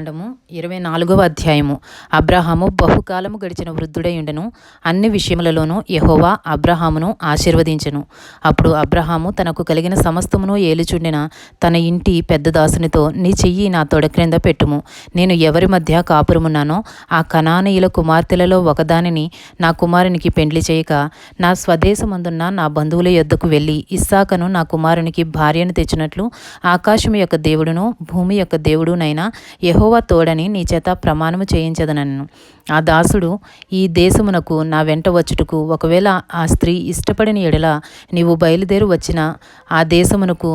కాండము ఇరవై నాలుగవ అధ్యాయము. అబ్రహాము బహుకాలము గడిచిన వృద్ధుడై ఉండెను. అన్ని విషయములలోనూ యహోవా అబ్రహామును ఆశీర్వదించెను. అప్పుడు అబ్రహాము తనకు కలిగిన సమస్తమును ఏలుచుండిన తన ఇంటి పెద్ద దాసునితో నీ చెయ్యి నా తొడ క్రింద పెట్టుము. నేను ఎవరి మధ్య కాపురమున్నానో ఆ కనానీయుల కుమార్తెలలో ఒకదానిని నా కుమారునికి పెండ్లి చేయక నా స్వదేశమందున్న నా బంధువుల యొద్దకు వెళ్ళి ఇస్సాకను నా కుమారునికి భార్యను తెచ్చినట్లు ఆకాశం యొక్క దేవుడును భూమి యొక్క దేవుడునైనా యెహోవా తోడని నీ చేత ప్రమాణము చేయించదనను. ఆ దాసుడు ఈ దేశమునకు నా వెంట వచ్చుటకు ఒకవేళ ఆ స్త్రీ ఇష్టపడిన ఎడల నీవు బయలుదేరి వచ్చిన ఆ దేశమునకు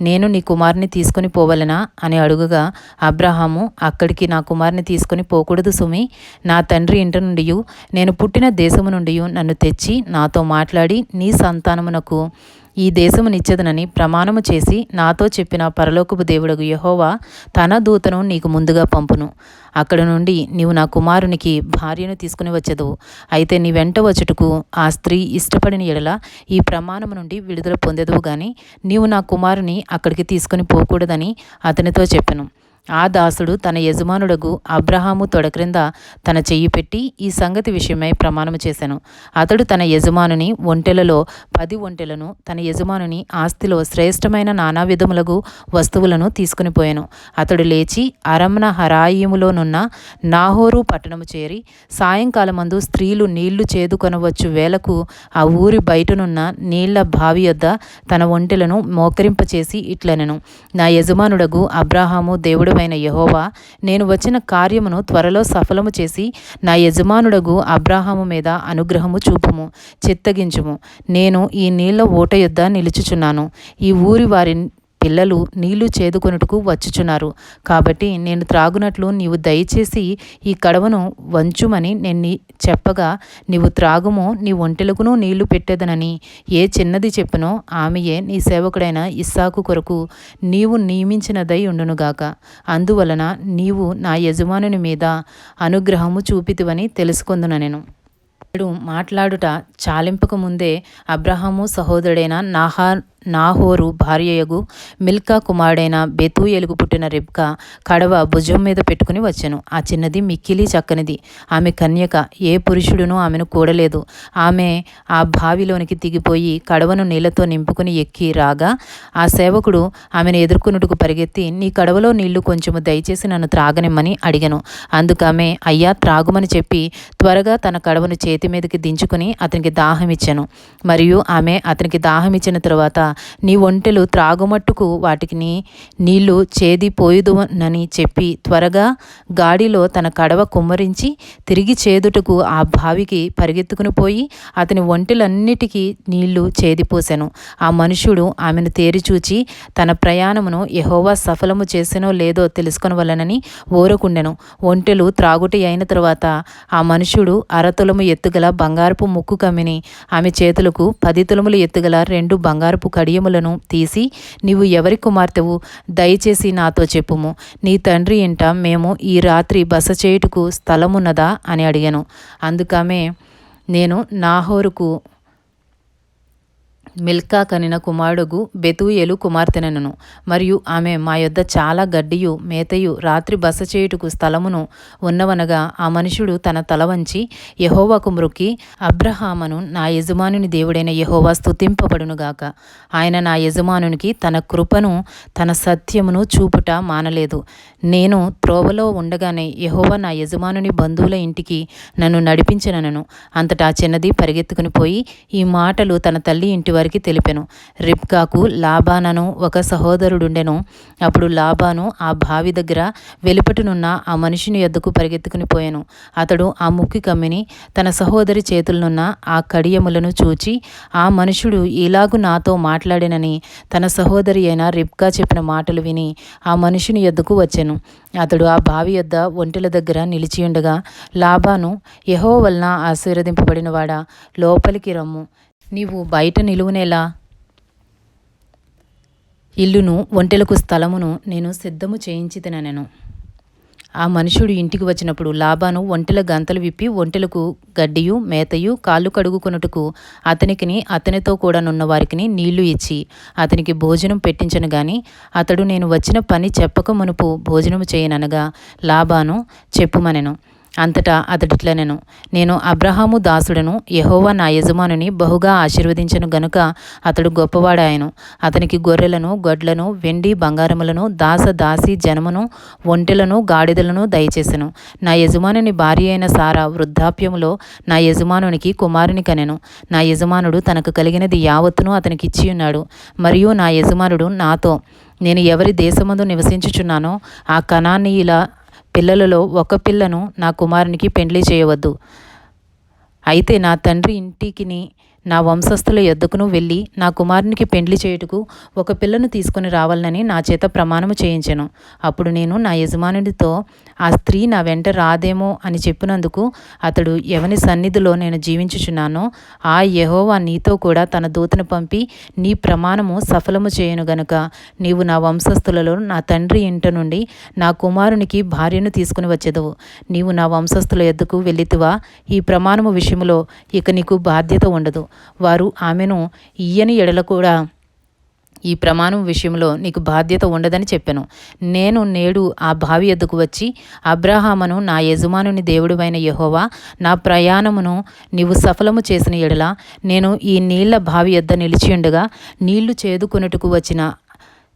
నేను నీ కుమారుని తీసుకొని పోవలనా? అని అడుగుగా అబ్రహాము అక్కడికి నా కుమారుని తీసుకొని పోకూడదు సుమి. నా తండ్రి ఇంటి నుండి నేను పుట్టిన దేశము నుండి నన్ను తెచ్చి నాతో మాట్లాడి నీ సంతానమునకు ఈ దేశము నిచ్చెదనని ప్రమాణము చేసి నాతో చెప్పిన పరలోకపు దేవుడగు యహోవా తన దూతను నీకు ముందుగా పంపును. అక్కడ నుండి నీవు నా కుమారునికి భార్యను తీసుకుని వచ్చదు అయితే నీ వెంట వచ్చుటకు ఆ స్త్రీ ఇష్టపడిన ఎడల ఈ ప్రమాణము నుండి విడుదల పొందెదవు గాని నీవు నా కుమారుని అక్కడికి తీసుకుని పోకూడదని అతనితో చెప్పెను. ఆ దాసుడు తన యజమానుడగు అబ్రహాము తొడ క్రింద తన చెయ్యి పెట్టి ఈ సంగతి విషయమై ప్రమాణము చేశాను అతడు తన యజమానుని ఒంటెలలో పది ఒంటెలను తన యజమానుని ఆస్తిలో శ్రేష్టమైన నానా విధములగు వస్తువులను తీసుకుని పోయాను. అతడు లేచి అరమ్న హరాయిములోనున్న నాహోరు పట్టణము చేరి సాయంకాలమందు స్త్రీలు నీళ్ళు చేదుకొనవచ్చు వేలకు ఆ ఊరి బయటనున్న నీళ్ళ బావి యొద్ద తన ఒంటెలను మోకరింపచేసి ఇట్లనెను. నా యజమానుడగు అబ్రాహాము దేవుడవైన యహోవా నేను వచ్చిన కార్యమును త్వరలో సఫలము చేసి నా యజమానుడగు అబ్రాహాము మీద అనుగ్రహము చూపుము చిత్తగించుము. నేను ఈ నీళ్ళ ఓట యొద్ద నిలుచుచున్నాను. ఈ ఊరి వారి పిల్లలు నీళ్ళు చేదుకొనుటకు వచ్చుచున్నారు. కాబట్టి నేను త్రాగునట్లు నీవు దయచేసి ఈ కడవను వంచుమని నేను చెప్పగా నీవు త్రాగుము నీ ఒంటెలకును నీళ్ళు పెట్టేదనని. ఏ చిన్నది చెప్పునో ఆమెయే నీ సేవకుడైన ఇస్సాకు కొరకు నీవు నియమించినదై ఉండునుగాక. అందువలన నీవు నా యజమానుని మీద అనుగ్రహము చూపితివని తెలుసుకుందున నేను. మాట్లాడుట చాలింపక ముందే అబ్రహాము సహోదరుడైన నాహార్ నాహోరు భార్యయగు మిల్కా కుమారుడైన బెతూయలుగు పుట్టిన రిబ్కా కడవ భుజం మీద పెట్టుకుని వచ్చెను. ఆ చిన్నది మిక్కిలి చక్కనిది. ఆమె కన్యక ఏ పురుషుడును ఆమెను కూడలేదు. ఆమె ఆ బావిలోనికి దిగిపోయి కడవను నీళ్ళతో నింపుకుని ఎక్కి రాగా ఆ సేవకుడు ఆమెను ఎదుర్కొనుటకు పరిగెత్తి నీ కడవలో నీళ్ళు కొంచెము దయచేసి నన్ను త్రాగనిమ్మని అడిగను. అందుకు ఆమె అయ్యా త్రాగుమని చెప్పి త్వరగా తన కడవను చేతి మీదకి దించుకుని అతనికి దాహం ఇచ్చాను మరియు ఆమె అతనికి దాహం ఇచ్చిన తర్వాత నీ ఒంటెలు త్రాగుమట్టుకు వాటికి నీళ్ళు చేదిపోయుదునని చెప్పి త్వరగా గాడిలో తన కడవ కుమ్మరించి తిరిగి చేదుటకు ఆ బావికి పరిగెత్తుకుని పోయి అతని ఒంటెలన్నిటికీ నీళ్ళు చేదిపోశాను ఆ మనుషుడు ఆమెను తేరిచూచి తన ప్రయాణమును యహోవా సఫలము చేసినో లేదో తెలుసుకొనవలనని ఓరకుండెను ఒంటెలు త్రాగుటి అయిన తర్వాత ఆ మనుషుడు అరతులము ఎత్తుగల బంగారపు ముక్కు కమ్మిని ఆమె చేతులకు పది తులములు ఎత్తుగల రెండు బంగారపు కడియములను తీసి నీవు ఎవరి కుమార్తెవు? దయచేసి నాతో చెప్పుము. నీ తండ్రి ఇంట మేము ఈ రాత్రి బస చేయుటకు స్థలమున్నదా? అని అడిగాను. అందుకమే నేను నాహోరుకు మిల్కా కనిన కుమారుడుగు బెతూయెలు కుమార్తెనను మరియు ఆమె మా యొద్ద చాలా గడ్డియు మేతయు రాత్రి బస చేయుటకు స్థలమును ఉన్నవనగా ఆ మనుషుడు తన తల వంచి యహోవాకు మృక్కి అబ్రహామను నా యజమానుని దేవుడైన యహోవా స్థుతింపబడునుగాక ఆయన నా యజమానునికి తన కృపను తన సత్యమును చూపుట మానలేదు. నేను త్రోవలో ఉండగానే యహోవా నా యజమానుని బంధువుల ఇంటికి నన్ను నడిపించినను అంతటా చిన్నది పరిగెత్తుకుని పోయి ఈ మాటలు తన తల్లి ఇంటి వారికి తెలిపెను. రిబ్కాకు లాబానను ఒక సహోదరుడుండెను. అప్పుడు లాబాను ఆ బావి దగ్గర వెలుపటినున్న ఆ మనిషిని ఎద్దుకు పరిగెత్తుకుని పోయాను. అతడు ఆ ముక్కి కమ్మిని తన సహోదరి చేతులనున్న ఆ కడియములను చూచి ఆ మనుషుడు ఇలాగు నాతో మాట్లాడినని తన సహోదరి అయిన రిబ్కా చెప్పిన మాటలు విని ఆ మనుషుని ఎద్దుకు వచ్చాను. అతడు ఆ బావి యొద్ద ఒంటెల దగ్గర నిలిచియుండగా లాబాను యహో వలన ఆశీర్వదింపబడినవాడా? లోపలికి రమ్ము. నీవు బయట నిలువునేలా. ఇల్లును ఒంటెలకు స్థలమును నేను సిద్ధము చేయించి తిననెను ఆ మనుషుడు ఇంటికి వచ్చినప్పుడు లాబాను ఒంటెల గంతలు విప్పి ఒంటెలకు గడ్డియు మేతయు కాళ్ళు కడుగుకొనుటకు అతనికిని అతనితో కూడా నున్న వారికి నీళ్ళు ఇచ్చి అతనికి భోజనం పెట్టించను గాని అతడు నేను వచ్చిన పని చెప్పక మునుపు భోజనము చేయననగా లాబాను చెప్పుమనెను. అంతటా అతడిట్లనెను నేను. అబ్రహాము దాసుడను యహోవా నా యజమానుని బహుగా ఆశీర్వదించను గనుక అతడు గొప్పవాడాయను. అతనికి గొర్రెలను గొడ్లను వెండి బంగారములను దాస దాసి జనమును ఒంటెలను గాడిదలను దయచేసెను. నా యజమానుని భార్య అయిన సారా వృద్ధాప్యములో నా యజమానునికి కుమారుని కనెను. నా యజమానుడు తనకు కలిగినది యావత్తును అతనికి ఇచ్చియున్నాడు మరియు నా యజమానుడు నాతో నేను ఎవరి దేశమందు నివసించుచున్నానో ఆ కణాన్ని ఇలా పిల్లలలో ఒక పిల్లను నా కుమారునికి పెండ్లి చేయవద్దు. అయితే నా తండ్రి ఇంటికిని నా వంశస్థుల యొద్దకును వెళ్ళి నా కుమారునికి పెండ్లి చేయుటకు ఒక పిల్లను తీసుకుని రావాలని నా చేత ప్రమాణము చేయించెను. అప్పుడు నేను నా యజమానుడితో ఆ స్త్రీ నా వెంట రాదేమో అని చెప్పినందుకు అతడు ఎవని సన్నిధిలో నేను జీవించుచున్నానో ఆ యహోవా నీతో కూడా తన దూతను పంపి నీ ప్రమాణము సఫలము చేయను గనుక నీవు నా వంశస్థులలో నా తండ్రి ఇంట నుండి నా కుమారునికి భార్యను తీసుకుని వచ్చేదవు. నీవు నా వంశస్థుల ఎద్దుకు వెళ్ళితివా. ఈ ప్రమాణము విషయంలో ఇక నీకు బాధ్యత ఉండదు. వారు ఆమెను ఈయని ఎడల కూడా ఈ ప్రమాణం విషయంలో నీకు బాధ్యత ఉండదని చెప్పాను. నేను నేడు ఆ బావి ఎద్దుకు వచ్చి అబ్రహామును నా యజమానుని దేవుడువైన యహోవా నా ప్రయాణమును నీవు సఫలము చేసిన ఎడల నేను ఈ నీళ్ళ బావి ఎద్ద నిలిచియుండగా నీళ్ళు చేదుకొనుటకు వచ్చిన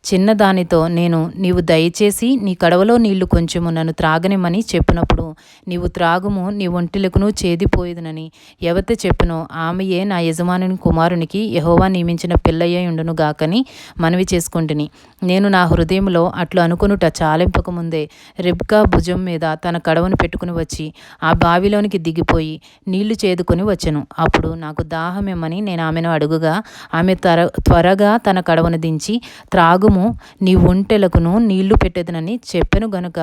చిన్నదానితో నేను నీవు దయచేసి నీ కడవలో నీళ్ళు కొంచెము నన్ను త్రాగనిమని చెప్పినప్పుడు నీవు త్రాగుము నీ ఒంటిలకును చేదిపోయేదనని ఎవత చెప్పినో ఆమెయే నా యజమానుని కుమారునికి యహోవా నియమించిన పిల్లయ్య ఉండును గాకని మనవి చేసుకుంటుని. నేను నా హృదయంలో అట్లు అనుకునుట చాలింపకముందే రిబ్కా భుజం మీద తన కడవను పెట్టుకుని వచ్చి ఆ బావిలోనికి దిగిపోయి నీళ్ళు చేదుకొని వచ్చెను. అప్పుడు నాకు దాహమేమని నేను ఆమెను అడుగుగా ఆమె త్వర త్వరగా తన కడవను దించి త్రాగు త్రాగుము నీ ఒంటెలకును నీళ్ళు పెట్టెదనని చెప్పెను గనుక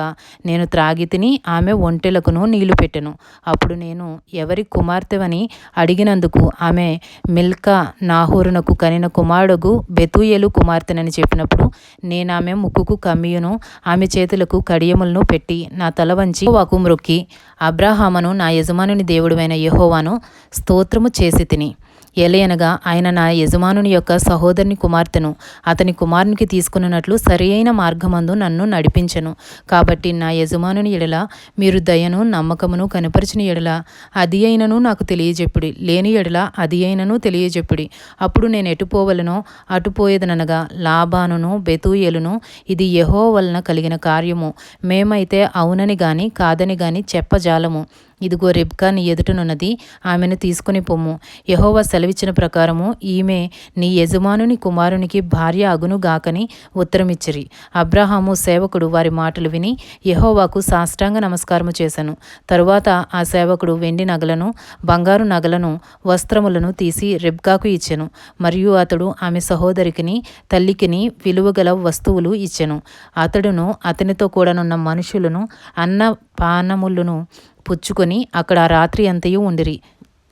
నేను త్రాగి తిని ఆమె ఒంటెలకును నీళ్ళు పెట్టెను. అప్పుడు నేను ఎవరి కుమార్తెవని అడిగినందుకు ఆమె మిల్కా నాహోరునకు కనిన కుమారుడుగు బెతుయలు కుమార్తెనని చెప్పినప్పుడు నేను ఆమె ముక్కుకు కమ్మియును ఆమె చేతులకు కడియములను పెట్టి నా తల వంచి వాకు మ్రొక్కి అబ్రాహామను నా యజమానుని దేవుడువైన యహోవాను స్తోత్రము చేసి తిని. ఎలయనగా ఆయన నా యజమానుని యొక్క సహోదరుని కుమార్తెను. అతని కుమారునికి తీసుకున్నట్లు సరియైన మార్గమందు నన్ను నడిపించను. కాబట్టి నా యజమానుని ఎడల మీరు దయను నమ్మకమును కనపరిచిన ఎడల అది అయినను నాకు తెలియజెప్పుడి. లేని ఎడల అది అయినను తెలియజెప్పుడి. అప్పుడు నేను ఎటుపోవలనో అటుపోయేదనగా లాభానును బెతూయలును ఇది యహో వలన కలిగిన కార్యము. మేమైతే అవునని గాని కాదని గాని చెప్పజాలము. ఇదిగో రిబ్కా నీ ఎదుటనున్నది ఆమెను తీసుకుని పొమ్ము. యహోవా సెలవిచ్చిన ప్రకారము ఈమె నీ యజమానుని కుమారునికి భార్య అగును గాకని ఉత్తరమిచ్చిరి. అబ్రహాము సేవకుడు వారి మాటలు విని యహోవాకు సాష్టాంగ నమస్కారము చేశాను తరువాత ఆ సేవకుడు వెండి నగలను బంగారు నగలను వస్త్రములను తీసి రెబ్కాకు ఇచ్చెను. మరియు అతడు ఆమె సహోదరికిని తల్లికిని విలువగల వస్తువులు ఇచ్చెను. అతడును అతనితో కూడానున్న మనుషులను అన్న పానములను పుచ్చుకొని అక్కడ రాత్రి అంతయు ఉండిరి.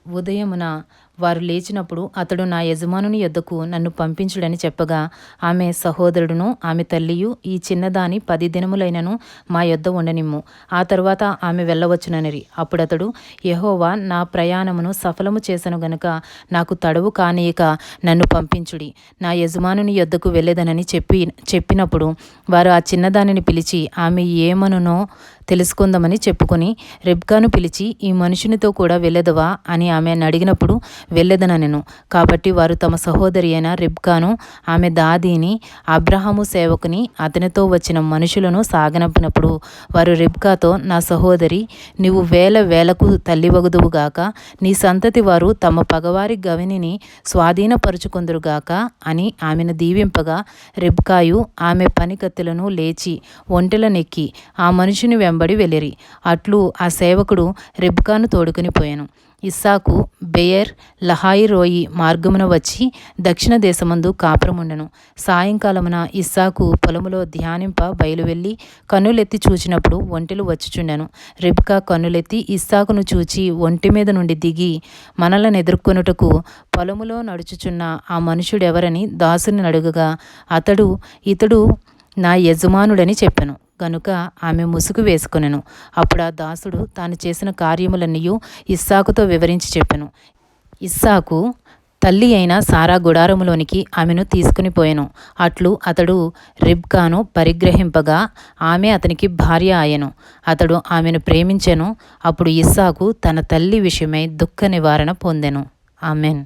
ఉదయమున వారు లేచినప్పుడు అతడు నా యజమానుని యొద్దకు నన్ను పంపించుడని చెప్పగా ఆమె సహోదరుడును ఆమె తల్లియు ఈ చిన్నదాని పది దినములైనను మా యొద్ద ఉండనిమ్ము. ఆ తరువాత ఆమె వెళ్ళవచ్చుననిరి. అప్పుడతడు యహోవా నా ప్రయాణమును సఫలము చేసను గనుక నాకు తడవు కానీయక నన్ను పంపించుడి. నా యజమానుని యొద్దకు వెళ్ళేదనని చెప్పి చెప్పినప్పుడు వారు ఆ చిన్నదానిని పిలిచి ఆమె ఏమనునో తెలుసుకుందామని చెప్పుకొని రెబ్కాను పిలిచి ఈ మనుషునితో కూడా వెళ్ళదవా? అని ఆమె అడిగినప్పుడు వెళ్ళదనను కాబట్టి వారు తమ సహోదరి అయిన రిబ్కాను ఆమె దాదీని అబ్రహాము సేవకుని అతనితో వచ్చిన మనుషులను సాగనప్పినప్పుడు వారు రిబ్కాతో నా సహోదరి నీవు వేల వేలకు తల్లివగుదువుగాక నీ సంతతి వారు తమ పగవారి గవినిని స్వాధీనపరుచుకుందరుగాక అని ఆమెను దీవింపగా రిబ్కాయు ఆమె పనికత్తులను లేచి ఒంటెల నెక్కి ఆ మనుషుని వెంబడి వెళ్ళిరి. అట్లు ఆ సేవకుడు రిబ్కాను తోడుకుని పోయాను. ఇస్సాకు బెయర్ లహాయి రోయి మార్గమున వచ్చి దక్షిణ దేశమందు కాపురముండెను. సాయంకాలమున ఇస్సాకు పొలములో ధ్యానింప బయలువెళ్ళి కన్నులెత్తి చూచినప్పుడు ఒంటెలు వచ్చుచుండెను. రిబ్కా కన్నులెత్తి ఇస్సాకును చూచి ఒంటి మీద నుండి దిగి మనలను ఎదుర్కొనుటకు పొలములో నడుచుచున్న ఆ మనుషుడెవరని దాసుని అడుగగా అతడు ఇతడు నా యజమానుడని చెప్పాను. గనుక ఆమె ముసుగు వేసుకొనెను. అప్పుడు ఆ దాసుడు తాను చేసిన కార్యములన్నీ ఇస్సాకుతో వివరించి చెప్పెను. ఇస్సాకు తల్లి అయిన సారా గుడారములోనికి ఆమెను తీసుకుని పోయెను. అట్లు అతడు రిబ్కాను పరిగ్రహింపగా ఆమె అతనికి భార్య ఆయెను అతడు ఆమెను ప్రేమించెను. అప్పుడు ఇస్సాకు తన తల్లి విషయమై దుఃఖ నివారణ పొందెను. ఆమెన్.